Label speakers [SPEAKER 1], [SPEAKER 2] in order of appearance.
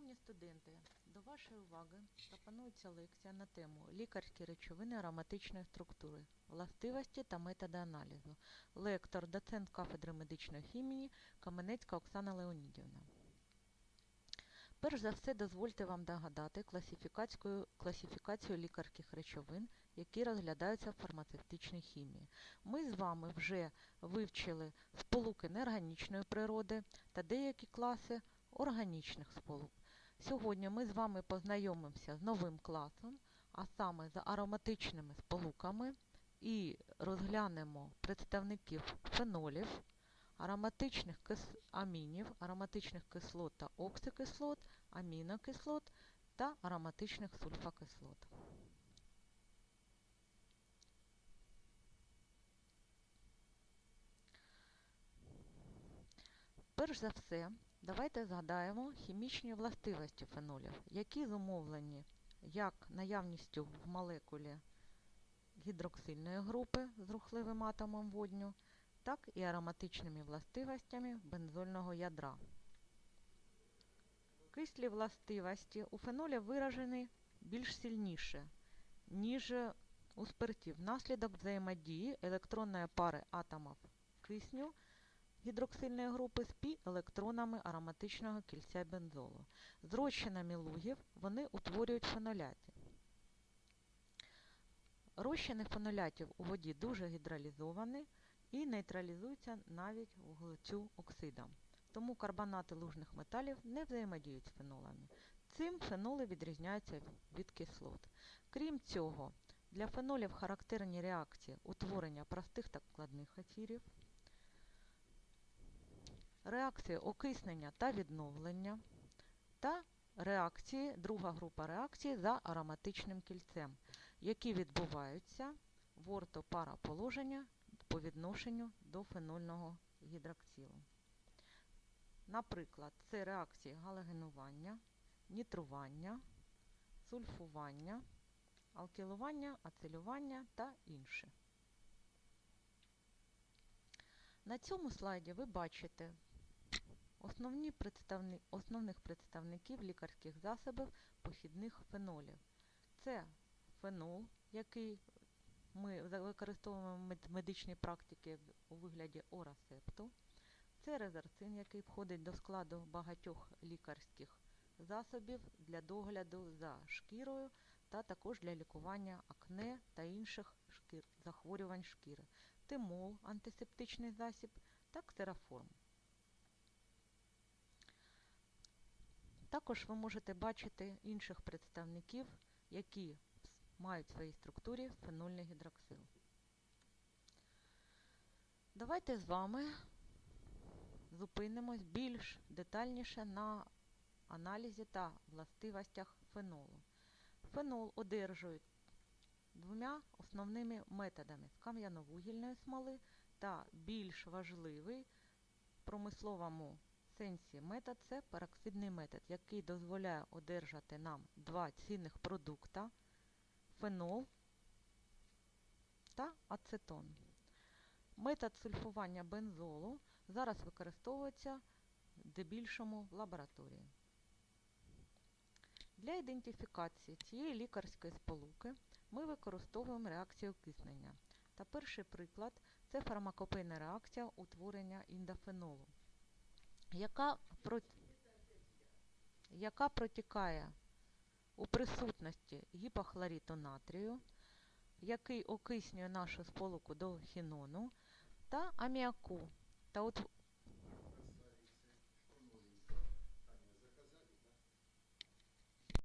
[SPEAKER 1] Шановні студенти, до вашої уваги пропонується лекція на тему Лікарські речовини ароматичної структури, властивості та методи аналізу. Лектор, доцент кафедри медичної хімії Каменецька Оксана Леонідівна. Перш за все, дозвольте вам догадати класифікацію, класифікацію лікарських речовин, які розглядаються в фармацевтичній хімії. Ми з вами вже вивчили сполуки неорганічної природи та деякі класи органічних сполук. Сьогодні ми з вами познайомимося з новим класом, а саме з ароматичними сполуками і розглянемо представників фенолів, ароматичних кис... амінів, ароматичних кислот та оксикислот, амінокислот та ароматичних сульфакислот. Перш за все, давайте згадаємо хімічні властивості фенолів, які зумовлені як наявністю в молекулі гідроксильної групи з рухливим атомом водню, так і ароматичними властивостями бензольного ядра. Кислі властивості у феноля виражені більш сильніше, ніж у спиртів внаслідок взаємодії електронної пари атомів кисню гідроксильної групи з пі-електронами ароматичного кільця бензолу. З розчинами лугів вони утворюють феноляти. Розчини фенолятів у воді дуже гідролізовані і нейтралізуються навіть вуглецю оксидом. Тому карбонати лужних металів не взаємодіють з фенолами. Цим феноли відрізняються від кислот. Крім цього, для фенолів характерні реакції утворення простих та складних ефірів, реакції окиснення та відновлення та реакції, друга група реакцій за ароматичним кільцем, які відбуваються в ортопараположення по відношенню до фенольного гідроксилу. Наприклад, це реакції галогенування, нітрування, сульфування, алкілування, ацелювання та інші. На цьому слайді ви бачите основні представни... основних представників лікарських засобів похідних фенолів. Це фенол, який ми використовуємо в медичній практиці у вигляді орасепту. Це резерцин, який входить до складу багатьох лікарських засобів для догляду за шкірою та також для лікування акне та інших шкір, захворювань шкіри. Тимол антисептичний засіб та ксероформ. Також ви можете бачити інших представників, які мають в своїй структурі фенольний гідроксил. Давайте з вами зупинимось більш детальніше на аналізі та властивостях фенолу. Фенол одержують двома основними методами з кам'яновугільної смоли та більш важливий промисловому сенсі метод це пероксидний метод, який дозволяє одержати нам два цінних продукта фенол та ацетон. Метод сульфування бензолу зараз використовується здебільшому в лабораторії. Для ідентифікації цієї лікарської сполуки ми використовуємо реакцію окиснення. Та перший приклад це фармакопейна реакція утворення індофенолу, яка, яка протікає у присутності гіпохлориту натрію, який окиснює нашу сполуку до хінону та аміаку. Та